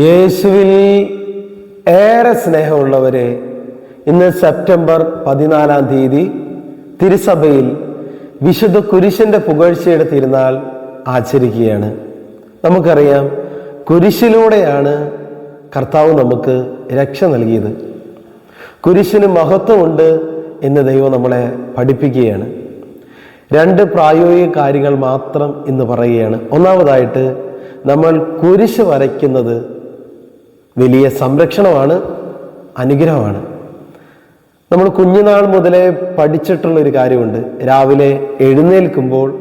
യേശുവിൽ ഏറെ സ്നേഹമുള്ളവരെ ഇന്ന് സെപ്റ്റംബർ പതിനാലാം തീയതി തിരുസഭയിൽ വിശുദ്ധ കുരിശിന്റെ പുകഴ്ചയുടെ തിരുനാൾ ആചരിക്കുകയാണ്. നമുക്കറിയാം കുരിശിലൂടെയാണ് കർത്താവ് നമുക്ക് രക്ഷ നൽകിയത്. കുരിശിന് മഹത്വമുണ്ട് എന്ന് ദൈവം നമ്മളെ പഠിപ്പിക്കുകയാണ്. രണ്ട് പ്രായോഗിക കാര്യങ്ങൾ മാത്രം ഇന്ന് പറയുകയാണ്. ഒന്നാമതായിട്ട് നമ്മൾ കുരിശ് വരയ്ക്കുന്നത് വലിയ സംരക്ഷണമാണ് അനുഗ്രഹമാണ്. നമ്മൾ കുഞ്ഞുനാൾ മുതലേ പഠിച്ചിട്ടുള്ളൊരു കാര്യമുണ്ട്. രാവിലെ എഴുന്നേൽക്കുമ്പോൾ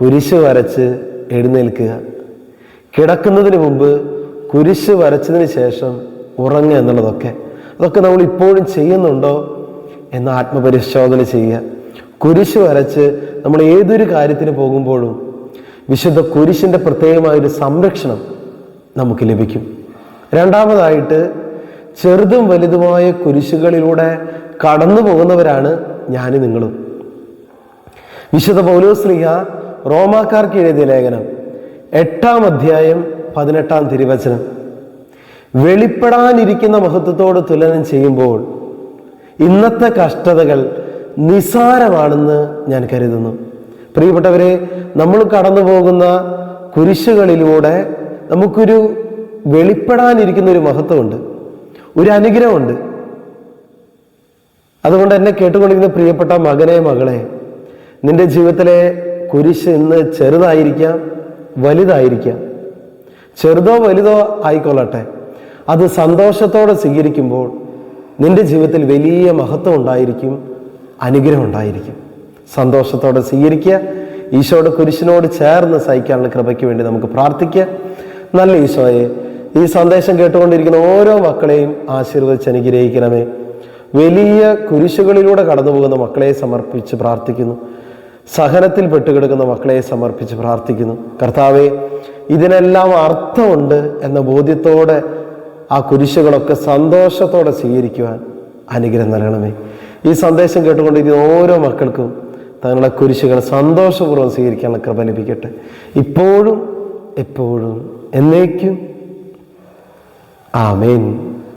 കുരിശ് വരച്ച് എഴുന്നേൽക്കുക. കിടക്കുന്നതിന് മുമ്പ് കുരിശ് വരച്ചതിന് ശേഷം ഉറങ്ങുക എന്നുള്ളതൊക്കെ. അതൊക്കെ നമ്മൾ ഇപ്പോഴും ചെയ്യുന്നുണ്ടോ എന്ന് ആത്മപരിശോധന ചെയ്യുക. കുരിശ് വരച്ച് നമ്മൾ ഏതൊരു കാര്യത്തിന് പോകുമ്പോഴും വിശുദ്ധ കുരിശിന്റെ പ്രത്യേകമായൊരു സംരക്ഷണം നമുക്ക് ലഭിക്കും. രണ്ടാമതായിട്ട് ചെറുതും വലുതുമായ കുരിശുകളിലൂടെ കടന്നു പോകുന്നവരാണ് ഞാനും നിങ്ങളും. വിശുദ്ധ പൗലോസ്ലിഹ റോമാക്കാർക്ക് എഴുതിയ ലേഖനം എട്ടാം അധ്യായം പതിനെട്ടാം തിരുവചനം. വെളിപ്പെടാനിരിക്കുന്ന മഹത്വത്തോട് തുലനം ചെയ്യുമ്പോൾ ഇന്നത്തെ കഷ്ടതകൾ നിസാരമാണെന്ന് ഞാൻ കരുതുന്നു. പ്രിയപ്പെട്ടവരെ നമ്മൾ കടന്നു പോകുന്ന കുരിശുകളിലൂടെ നമുക്കൊരു വെളിപ്പെടാനിരിക്കുന്ന ഒരു മഹത്വമുണ്ട്. ഒരു അനുഗ്രഹമുണ്ട്. അതുകൊണ്ട് എന്നെ കേട്ടുകൊണ്ടിരിക്കുന്ന പ്രിയപ്പെട്ട മകനെ മകളെ നിന്റെ ജീവിതത്തിലെ കുരിശ് ഇന്ന് ചെറുതായിരിക്കാം വലുതായിരിക്കാം. ചെറുതോ വലുതോ ആയിക്കൊള്ളട്ടെ. അത് സന്തോഷത്തോടെ സ്വീകരിക്കുമ്പോൾ നിന്റെ ജീവിതത്തിൽ വലിയ മഹത്വം ഉണ്ടായിരിക്കും അനുഗ്രഹം ഉണ്ടായിരിക്കും. സന്തോഷത്തോടെ സ്വീകരിക്കുക. ഈശോയുടെ കുരിശിനോട് ചേർന്ന് സഹിക്കാനുള്ള കൃപയ്ക്ക് വേണ്ടി നമുക്ക് പ്രാർത്ഥിക്കുക. നല്ല ഈശോയെ ഈ സന്ദേശം കേട്ടുകൊണ്ടിരിക്കുന്ന ഓരോ മക്കളെയും ആശീർവദിച്ച് അനുഗ്രഹിക്കണമേ. വലിയ കുരിശുകളിലൂടെ കടന്നു പോകുന്ന മക്കളെ സമർപ്പിച്ച് പ്രാർത്ഥിക്കുന്നു. സഹനത്തിൽ പെട്ടുകിടക്കുന്ന മക്കളെ സമർപ്പിച്ച് പ്രാർത്ഥിക്കുന്നു. കർത്താവെ ഇതിനെല്ലാം അർത്ഥമുണ്ട് എന്ന ബോധ്യത്തോടെ ആ കുരിശുകളൊക്കെ സന്തോഷത്തോടെ സ്വീകരിക്കുവാൻ അനുഗ്രഹം നൽകണമേ. ഈ സന്ദേശം കേട്ടുകൊണ്ടിരിക്കുന്ന ഓരോ മക്കൾക്കും തങ്ങളുടെ കുരിശുകൾ സന്തോഷപൂർവം സ്വീകരിക്കാനുള്ള കൃപ ലഭിക്കട്ടെ. ഇപ്പോഴും എപ്പോഴും എന്നേക്കും ആമേൻ